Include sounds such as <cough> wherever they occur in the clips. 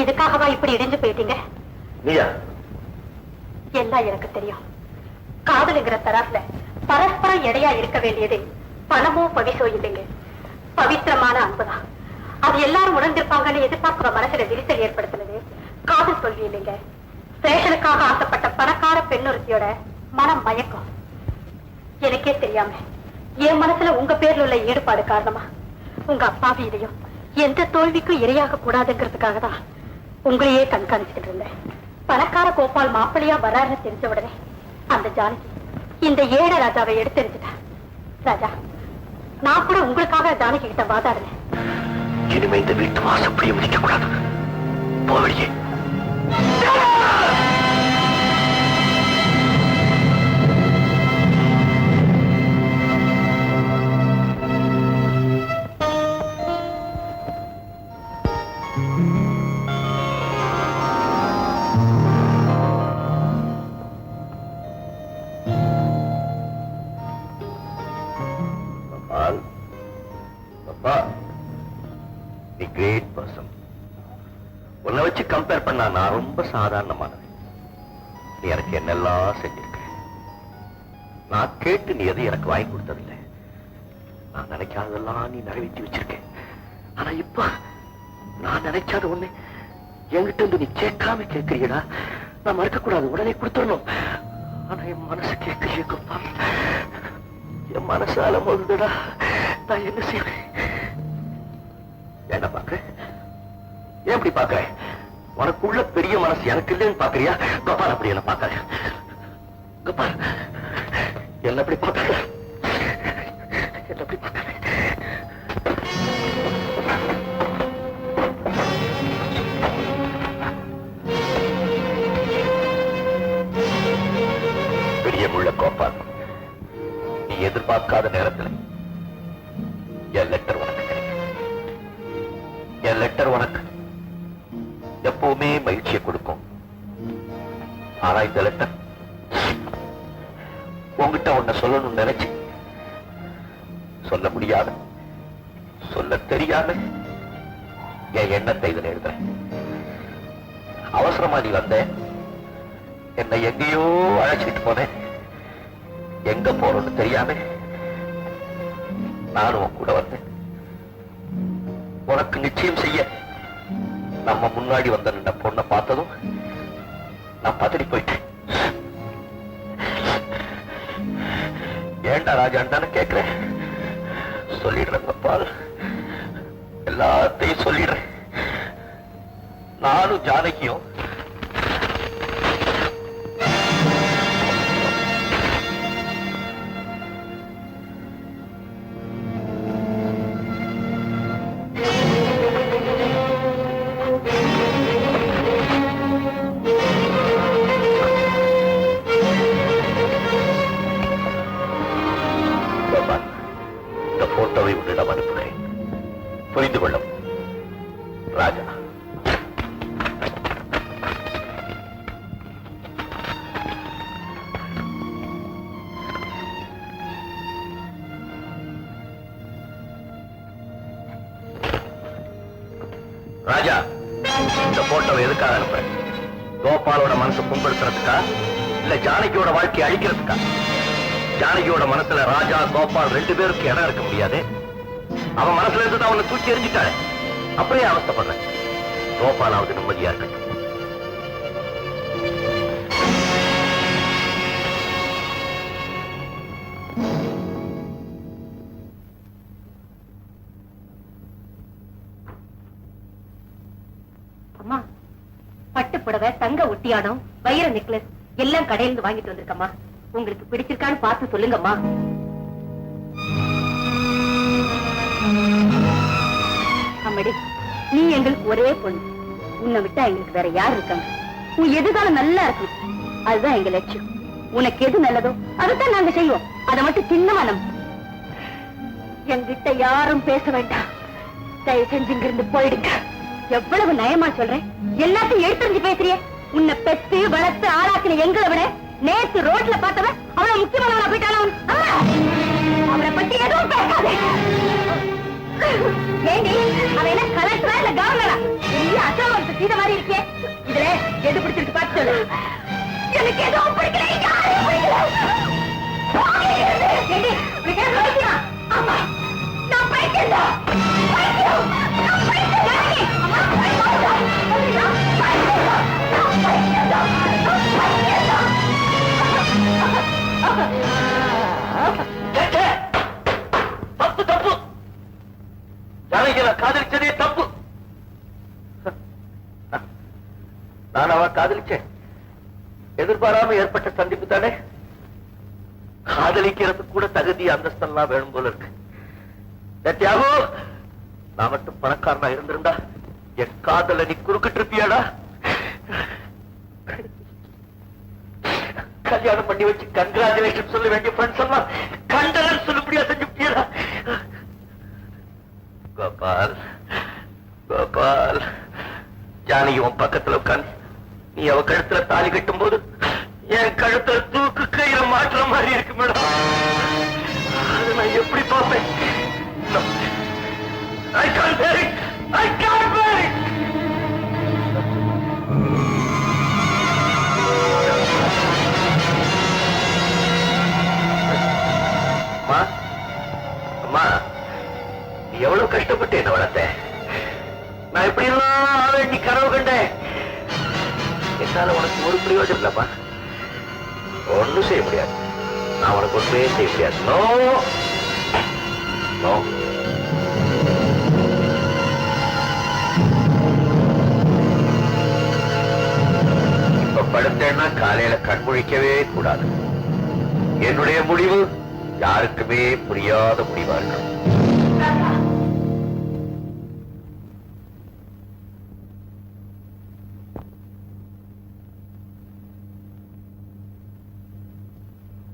இதுக்காகவா இப்படி இடிஞ்சு போயிட்டீங்க? நீயா? எல்லாம் எனக்கு தெரியும். காதலுங்கிற தராசுல பரஸ்பரம் எடையா இருக்க வேண்டியது பணமோ பவிசோ இல்லைங்க. பவித்திரமான அன்புதான். அது எல்லாரும் உணர்ந்திருப்பாங்கன்னு எதிர்பார்க்கிற மனசுல விரிசல் ஏற்படுத்தினது காதல் தோல்வி இல்லைங்க. ஃபேஷனுக்காக ஆசைப்பட்ட பணக்கார பெண்ணொருத்தியோட மனம் மயக்கம். எனக்கே தெரியாம என் மனசுல உங்க பேர்ல உள்ள ஈடுபாடு காரணமா உங்க அப்பாவியிலையும் எந்த தோல்விக்கும் இரையாக கூடாதுங்கிறதுக்காக தான் உங்களையே கண்காணிச்சுக்கிட்டு இருந்தேன். பணக்கார கோபால் மாப்பிள்ளையா வர்றாருன்னு தெரிஞ்ச உடனே அந்த ஜானகி இந்த ஏழ ராஜாவை எடுத்தெறிஞ்சிட்டா. ராஜா நான் கூட உங்களுக்காக ஜானகி கிட்ட வாதாடுறேன். இனிமே இந்த வீட்டு வாசப்படியை மிதிக்க கூடாது. போவடியே Gopal. ஆனா நான் ரொம்ப சாதாரணமானவன் நீ எனக்கு என்னெல்லாம் செஞ்சிருக்க? நான் கேட்டு நீ எதுவும் எனக்கு வாங்கி கொடுத்ததில்லை. நான் நினைக்காததெல்லாம் நீ நிறைவேற்றி வச்சிருக்க. ஆனா இப்ப நான் நினைக்காத ஒண்ணு என்கிட்ட இருந்து நீ கேட்காம கேட்கிறீடா? நான் மறுக்கக்கூடாது. உடனே கொடுத்துடணும். ஆனா என் மனசு கேட்கறிய கோபால் என் மனசால அலமோதுடா நான் என்ன செய்வேன்? என்ன பாக்குறேன் ஏன் இப்படி பாக்குற உனக்குள்ள பெரிய மனசு எனக்கு இல்லைன்னு பாக்குறியா கபால் அப்படி என்ன பாக்காத கபால் என்ன அப்படி பாக்காத என்ன அப்படி பாக்காத கோபால் நீ எதிர்பார்க்காத நேரத்தில் என் லெட்டர் உனக்கு என் லெட்டர் உனக்கு எப்பவுமே மகிழ்ச்சியை கொடுக்கும். ஆனா இந்த லெட்டர் உங்ககிட்ட உன்னை சொல்லணும்னு நினைச்சு. சொல்ல முடியாத. சொல்ல தெரியாத. என் எண்ணத்தை இதில் எழுதுறேன். அவசரமா நீ வந்த. என்னை எங்கேயோ அழைச்சிட்டு போனேன். எங்க போறோம்னு தெரியாம நானும் கூட வந்தேன். உனக்கு நிச்சயம் செய்ய நம்ம முன்னாடி வந்த நின்ற பொண்ணை பார்த்ததும் நான் பதறி போயிட்டேன். ஏண்டா ராஜாண்டான்னு கேட்கிறேன் சொல்லிடுறேன் பால் எல்லாத்தையும் சொல்லிடுறேன். நானும் ஜானகியும் ராஜா இந்த போட்டோவை எதுக்காக அனுப்புறேன் கோபாலோட மனசு புண்படுத்துறதுக்கா? இல்ல ஜானகியோட வாழ்க்கையை அழிக்கிறதுக்கா? ஜானகியோட மனசுல ராஜா கோபால் ரெண்டு பேருக்கு இடம் இருக்க முடியாது. அவன் மனசுல இருந்து தான் அவனை தூக்கி எறிஞ்சிட்டாளே அப்படியே அவஸ்தப்படுறேன். கோபாலாவது நிம்மதியா இருக்கட்டும். அம்மா. பட்டு புடவை தங்க ஒட்டியானம் வைர நெக்லஸ் எல்லாம் கடையில இருந்து வாங்கிட்டு வந்திருக்கம்மா. உங்களுக்கு பிடிச்சிருக்கான்னு பார்த்து சொல்லுங்கம்மா. அம்மடி நீ எங்களுக்கு ஒரே பொண்ணு. உன்னை விட்டா எங்களுக்கு வேற யார் இருக்காங்க? உன் எதிர்காலம் நல்லா இருக்கும். அதுதான் எங்க லட்சியம். உனக்கு எது நல்லதோ அதைத்தான் நாங்க செய்வோம். அதை மட்டும் சின்னமா நம்ப என்கிட்ட யாரும் பேச வேண்டாம். தயவு செஞ்சு இங்கிருந்து போயிடுங்க. எவ்வளவு நயமா சொல்றேன்? எல்லாத்தையும் எடுத்துருந்து பேசுறியே? உன்னை பெத்து வளர்த்து ஆளாக்கின எங்களை விட நேத்து ரோட்ல பார்த்தவன் அவ்வளவு முக்கியமானவனா போயிட்டாலும் அவன்? பத்தி எதுவும் பேசாதே! ஏண்டி அவன் என்ன கலெக்டரா இல்ல கவர்னரா பெரிய அசோகத்துக்கு சீத மாதிரி இருக்கே. இதுல எது பிடிச்சிருக்கு பார்த்து சொல்லு. எனக்கு எதுவும் பிடிக்கல யாரும் பிடிக்கல. போங்க ஏண்டி, ஆமா, நான் பைத்தியம். எதிர்பாராம ஏற்பட்ட சந்திப்பு தானே? காதலிக்கிறதுக்கு கூட தகுதி அந்தஸ்தெல்லாம் வேணும் போல இருக்கு. சத்யாகு நான் மட்டும் பணக்காரனா இருந்திருந்தா என் காதல நீ குறுக்கிட்டு இருப்பியாடா? கல்யாணம் பண்ணி வச்சு கங்க்ராச்சுலேஷன் சொல்ல வேண்டிய ஃப்ரெண்ட்ஸ் எல்லாம் கண்டனம் சொல்லும்படியா செஞ்சுட்டியடா கோபால் கோபால் ஜானகி உன் பக்கத்துல உட்காந்து நீ அவ கழுத்துல தாலி கட்டும் போது என் கழுத்தை தூக்கு கையில மாட்டுற மாதிரி இருக்கு மேடம். அது நான் எப்படி பார்ப்பேன்? ஐ கான் bear ஐ கான் அம்மா அம்மா எவ்வளவு கஷ்டப்பட்டு என்ன வளர்த்த? நான் எப்படி எல்லாம் ஆள நீ கனவு கண்டேன்? என்னால உனக்கு ஒரு பிரயோஜனம் இல்லப்பா. நான் உனக்கு ஒன்றுமே செய்ய இப்ப படுத்தேன்னா காலையில கண்முழிக்கவே கூடாது என்னுடைய முடிவு யாருக்குமே புரியாத முடிவா இருக்கும்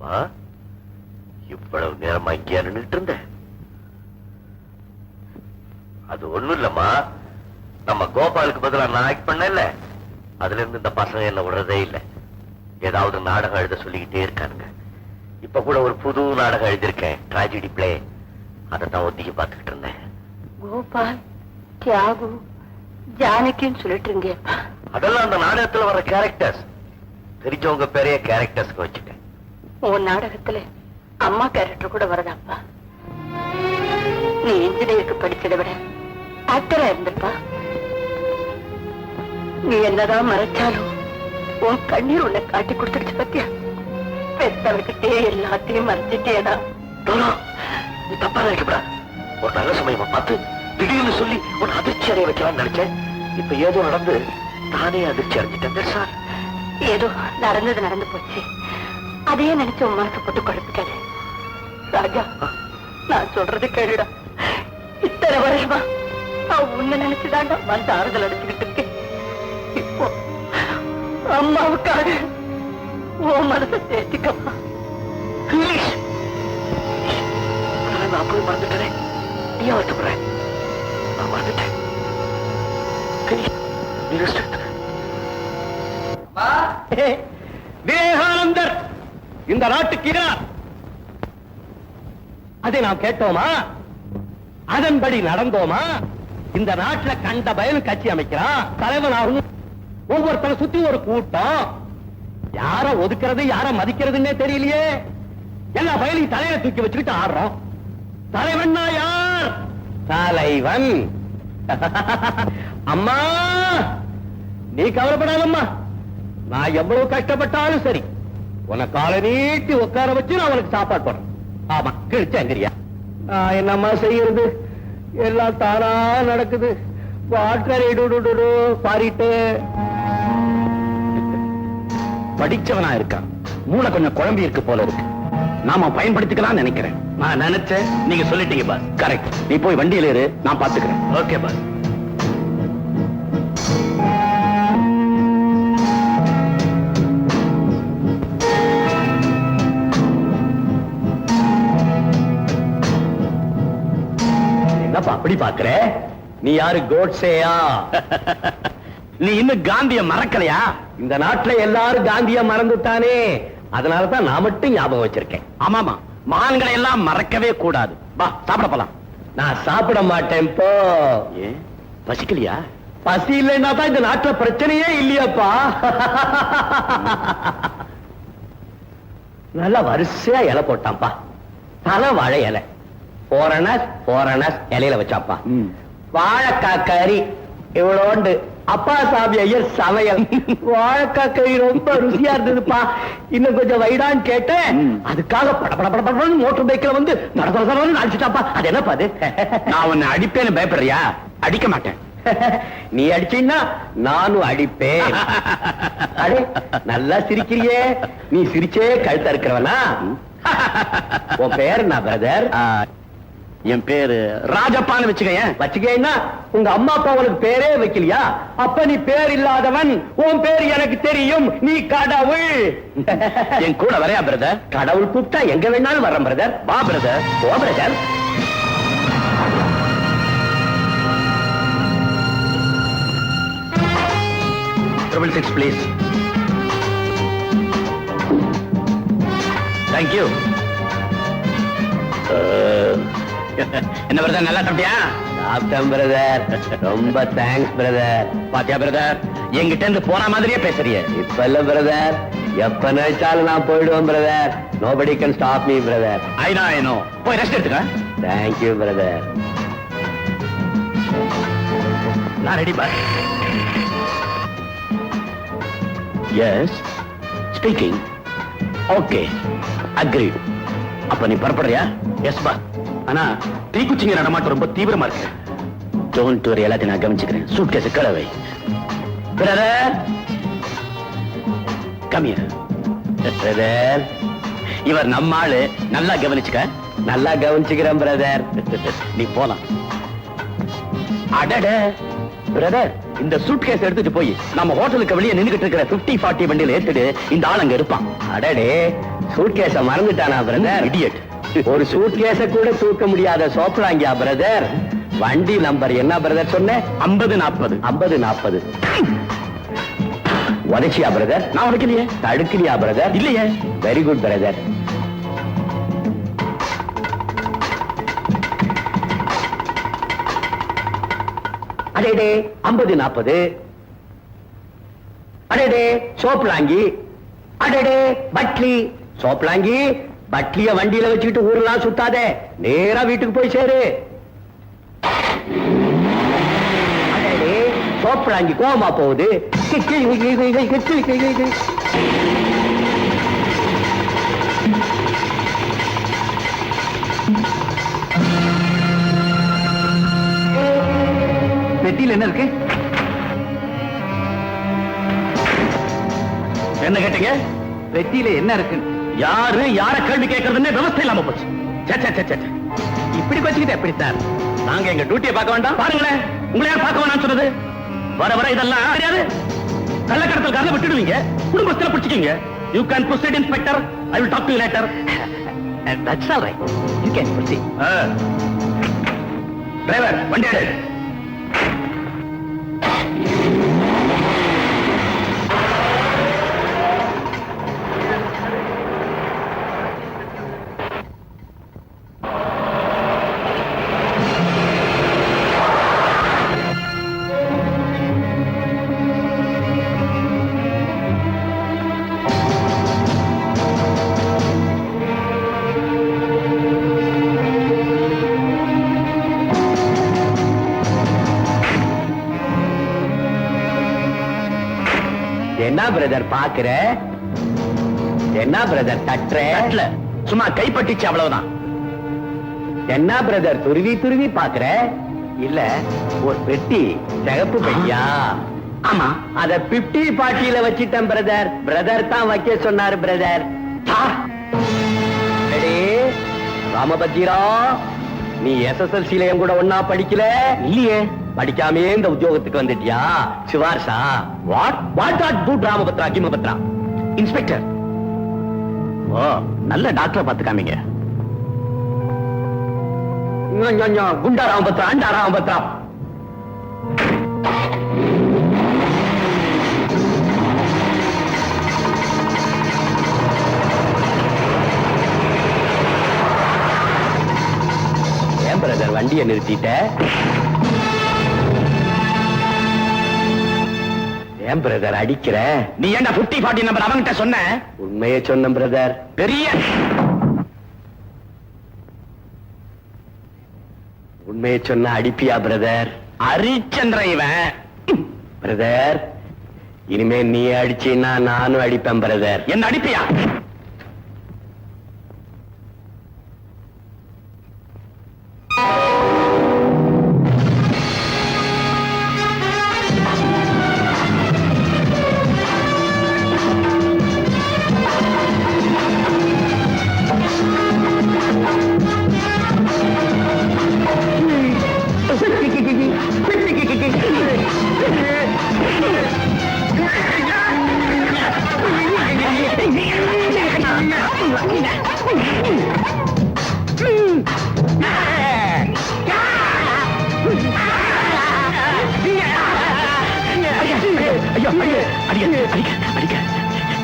Huh? இவ்வளவு நேரமா இங்கே நின்றுட்டு இருந்த அது ஒண்ணும் இல்லம்மா நம்ம கோபாலுக்கு பதிலா நான் ஆக்ட் பண்ணல அதுல இருந்து இந்த பசங்க என்ன விடுறதே இல்லை. ஏதாவது நாடகம் எழுத சொல்லிக்கிட்டே இருக்கானுங்க. இப்ப கூட ஒரு புது நாடகம் எழுதியிருக்கேன். ட்ராஜடி பிளே அதை தான் ஒத்திக்கி பார்த்துக்கிட்டு இருந்தேன். கோபால் தியாகு ஜானகின்னு சொல்லிட்டு இருந்தியப்பா அதெல்லாம் அந்த நாடகத்துல வர கேரக்டர்ஸ் தெரிஞ்சவங்க பேரைய கேரக்டர்ஸ்க்கு வச்சுட்டேன். உன் நாடகத்துல அம்மா கேரக்டர் கூட வருதாப்பா நீ இன்ஜினியருக்கு படிச்சதை விட ஆக்டரா இருந்திருப்பா. நீ என்னதான் மறைச்சாலும் உன் கண்ணீர் உன்னை காட்டி கொடுத்துருச்சு பத்தியா? பெத்தவர்கிட்டே எல்லாத்தையும் மறைச்சிட்டேடா. நீ தப்பா நினைக்கப்படா. ஒரு நல்ல சமயமா பார்த்து திடீர்னு சொல்லி உன் அதிர்ச்சி அடைய வைக்கலாம்னு நினைச்சேன். இப்ப ஏதோ நடந்து நானே அதிர்ச்சி அடைஞ்சிட்டேன் சார் ஏதோ நடந்தது நடந்து போச்சு. அதையே நினைச்சு உன் மனசை போட்டு குழப்பிக்காது. ராஜா நான் சொல்றது கேளுடா. இத்தனை வருஷமா நான் உன்னை நினைச்சுதாண்டா மனசு ஆறுதல் அடைச்சுக்கிட்டு இருக்கேன். இப்போ அம்மாவுக்காக உன் மனசை தேர்த்திக்கம்மா நான் போய் மறந்துட்டேனே. நீ வருத்தப்படுறேன் நான் மறந்துட்டேன். விவேகானந்தர் இந்த நாட்டுக்கு யார் அதை நாம் கேட்டோமா? அதன்படி நடந்தோமா? இந்த நாட்டுல கண்ட பயன் கட்சி அமைக்கிறான் தலைவனாகும் ஒவ்வொருத்தரை சுத்தி ஒரு கூட்டம். யார ஒதுக்கிறது யார மதிக்கிறதுன்னே தெரியலையே. எல்லா பயனையும் தலையில தூக்கி வச்சுக்கிட்டு ஆடுறோம். தலைவன் யார்? தலைவன். அம்மா நீ கவலைப்படாதம்மா. நான் எவ்வளவு கஷ்டப்பட்டாலும் சரி. உன்னை காலை நீட்டி உட்கார வச்சு நான் உனக்கு சாப்பாடு போடுறேன். ஆமா கிழிச்சங்கிரியா நான் என்னம்மா செய்யறது? எல்லாம் தானா நடக்குது. வாட்கரை பாரிட்டு. படிச்சவனா இருக்கான். மூளை கொஞ்சம் குழம்பி இருக்கு போல இருக்கு. நாம பயன்படுத்திக்கலாம் நினைக்கிறேன். நான் நினைச்சேன். நீங்க சொல்லிட்டீங்க பாஸ். கரெக்ட் நீ போய் வண்டியில இரு நான் பாத்துக்கிறேன். Okay boss. அப்படி பாக்குற? நீ யாரு கோட்ஸேயா? <laughs> நீ இன்னும் காந்திய மறக்கலையா? இந்த நாட்டுல எல்லாரும் காந்திய மறந்துட்டானே. அதனாலதான் நான் மட்டும் ஞாபகம் வச்சிருக்கேன். ஆமாமா மான்களை எல்லாம் மறக்கவே கூடாது. வா சாப்பிட போலாம். நான் சாப்பிட மாட்டேன் போ. பசிக்கலையா? பசி இல்லைன்னா தான் இந்த நாட்டுல பிரச்சனையே இல்லையாப்பா. <laughs> நல்லா வரிசையா இலை போட்டான்ப்பா. தலை வாழை இலை. போறனஸ் போறனஸ் இலையில வச்சாப்பா. வாழைக்காய் கறி இவ்வளோண்டு. அப்பா சாமி ஐயர் சமையல். வாழைக்காய் கறி ரொம்ப ருசியா இருந்ததுப்பா. இன்னும் கொஞ்சம் வைடான்னு கேட்டேன். அதுக்காக பட பட பட படன்னு மோட்டர் பைக்ல வந்து நடன்னு அடிச்சுட்டாப்பா. அது என்னப்பா அது? நான் உன்னை அடிப்பேன்னு பயப்படுறியா? அடிக்க மாட்டேன். <laughs> நீ அடிச்சீன்னா நானும் அடிப்பேன். அடே நல்லா சிரிக்கிறியே. நீ சிரிச்சே கழுத்தா இருக்கிறவனா உன் பேர் என்ன பிரதர் என் பேரு ராஜப்பான்னு வச்சுக்கேன் வச்சுக்கேன்னா உங்க அம்மா அப்பா உனக்கு பேரே வைக்கலையா? அப்ப நீ பேர் இல்லாதவன் உன் பேர் எனக்கு தெரியும். நீ கடவுள். <laughs> என் கூட வரையா பிரதர் கடவுள் கூப்பிட்டா எங்க வேணாலும் வரேன் பிரதர் வா brother oh brother triple six please thank you என்ன பிரதர் நல்லா சாப்பிட்டியா? சாப்பிட்டேன் பிரதர் ரொம்ப தேங்க்ஸ் பிரதர் பாத்தியா பிரதர் என்கிட்ட இருந்து போன மாதிரியே பேசுறிய. இப்ப இல்ல பிரதர் எப்ப நினைச்சாலும் நான் போயிடுவேன் brother nobody can stop me brother I know I know போய் ரெஸ்ட் எடுத்துக்க. தேங்க் யூ பிரதர் நான் ready bye yes speaking okay agree அப்ப நீ புறப்படுறியா? எஸ் பா ஆனா தீக்குச்சிங்க நடமாட்டம் ரொம்ப தீவிரமா இருக்கு. டோன்ட் வரி எல்லாத்தையும் நான் கவனிச்சுக்கிறேன். சூட் கேஸ் கடவை பிரதர்! பிரதர் இவர் நம்ம ஆளு. நல்லா கவனிச்சுக்க. நல்லா கவனிச்சுக்கிறேன் பிரதர் நீ போலாம். அடட! பிரதர் இந்த சூட் கேஸ் எடுத்துட்டு போய் நம்ம ஹோட்டலுக்கு வெளியே நின்னுகிட்டு இருக்கிற 50 40 வண்டியில ஏத்துட்டு இந்த ஆள் அங்க இருப்பான். அடடே! சூட் கேஸ மறந்துட்டானா பிரதர் இடியட் ஒரு சூட் கேஸ கூட தூக்க முடியாத சோப்பலாங்கியா பிரதர் வண்டி நம்பர் என்ன பிரதர் சொன்ன? 50 40 50 40 உதைச்சியா பிரதர் நான் உடைக்கலையே தடுக்கலையா பிரதர் இல்லையே. வெரி குட் பிரதர் அடேடே ஐம்பது நாற்பது. அடேடே சோப்லாங்கி. அடேடே பட்லி. சோப்லாங்கி பட்லிய வண்டியில வச்சுக்கிட்டு ஊரெல்லாம் சுத்தாதே. நேரா வீட்டுக்கு போய் சேரு. அடேடே கோமா போகுது. பெட்டியில் என்ன இருக்கு? என்ன கேட்டீங்க? பெட்டியில என்ன இருக்குன்னு? யாரு யார கேள்வி கேட்கறதுன்னு விவசாயம் இல்லாம போச்சு. ச்சே, ச்சே, ச்சே, ச்சே, ச்சே. இப்படி வச்சுக்கிட்டு எப்படி சார்? நாங்க எங்க டியூட்டியை பார்க்க வேண்டாம். பாருங்களேன். உங்களை யார் பார்க்க வேணாம்னு சொன்னது? வர வர இதெல்லாம் தெரியாது. கள்ளக்கடத்தல் விட்டுடுவீங்க. குடும்பத்துல பிடிச்சிக்கீங்க you can proceed inspector I will talk to later that's all right you can proceed driver வண்டி பிரதர் பாக்குற என்ன பிரதர் தட்டுற? சும்மா கைப்பட்டுச்சு அவ்வளவுதான். என்ன பிரதர் துருவி துருவி பாக்குற இல்ல ஒரு பெட்டி சிகப்பு பெட்டியா? ஆமா. அத பிப்டி பாட்டியில வச்சிட்டேன் பிரதர் பிரதர் தான் வைக்க சொன்னாரு பிரதர் ராமபத்திரா. நீ எஸ்எஸ்எல்சில என் கூட ஒன்னா படிக்கல? இல்லையே. படிக்காமே இந்த உத்தியோகத்துக்கு வந்துட்டியா? சிவார்ஷா. வாட் வாட் ஆட் டூ ராமபத்ரா கிமபத்ரா இன்ஸ்பெக்டர் ஓ நல்ல டாக்டரை பார்த்து காமிங்க ஞா, ஞா, ஞா, குண்டா ராமபத்ரா அண்டா ராமபத்ரா. பிரதர் வண்டியை நிறுத்திட்ட. ஏன் பிரதர் அடிக்கிற? நீ என்ன புட்டி பாட்டி நம்பர் அவங்கிட்ட சொன்ன? உண்மையை சொன்ன பிரதர் பெரிய உண்மையை சொன்ன அடிப்பியா பிரதர் அரிச்சந்திர இவன். பிரதர் இனிமே நீ அடிச்சீன்னா நானும் அடிப்பேன் பிரதர் என்ன அடிப்பியா?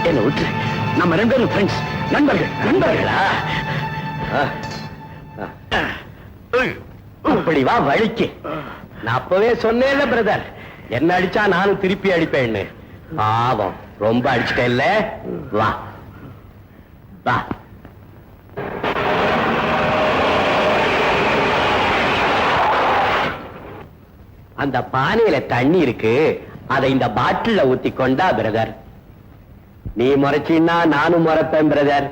என்ன விட்டு நம்ம ரெண்டு பேரும் ஃப்ரெண்ட்ஸ் நண்பர்கள். நண்பர்களா? அப்படி வா வழிக்கு. நான் அப்பவே சொன்னேன்ல பிரதர் என்ன அடிச்சா நானும் திருப்பி அடிப்பேன்னு. பாவம். ரொம்ப அடிச்சிட்டேல்ல வா. வா. அந்த பானையில தண்ணி இருக்கு. அதை இந்த பாட்டில ஊத்தி கொண்டா பிரதர் நீ முறைச்சின்னா நானும் முறைப்பேன் பிரதர்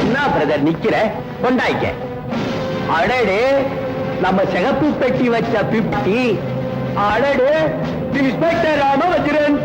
என்ன பிரதர் நிக்கிற? கொண்டாய்க்க. அடடு நம்ம சிகப்பு பெட்டி வச்ச பிப்டி. அடடு இன்ஸ்பெக்டர் ராமவஜரன்